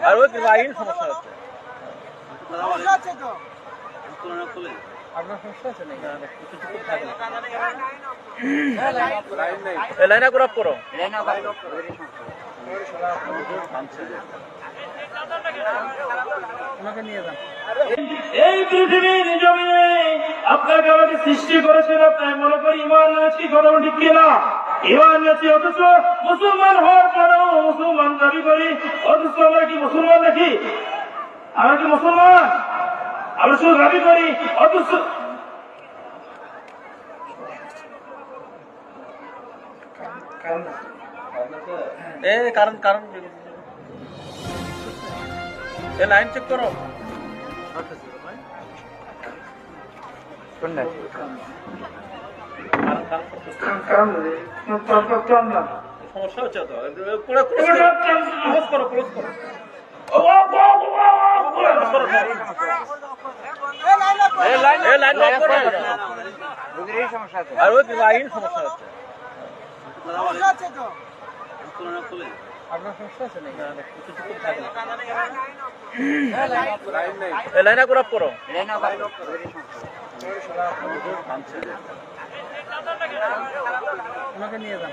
আর ওই লাইন সমস্যা হচ্ছে। সমস্যা আছে তো আপনার সমস্যা আছে নাকি? এই লাইনে করে করো। ওনাকে নিয়ে যান। এই পৃথিবীর জমিনে আপনাকে আমাকে সৃষ্টি করেছেন আপনার মনে করি ইমান আছি কথা ঠিক কিনা? ইমান আছি অথচ মুসলমান হওয়ার পরেও আমরা কি মুসলমান নাকি? আমরা কি মুসলমান? আমরা শুধু দাবি করি অথচ এ কারণ কারণ এ লাইন চেক করো। সমস্যা হচ্ছে তো। পুরো করো ক্লোজ করো। লাইন এই লাইন লক করো আর ওই লাইন সমস্যা আছে তো আপনার সমস্যা আছে। নাকি কিছুক্ষণ থাকবে এই লাইনে করে অফ করো। নিয়ে যান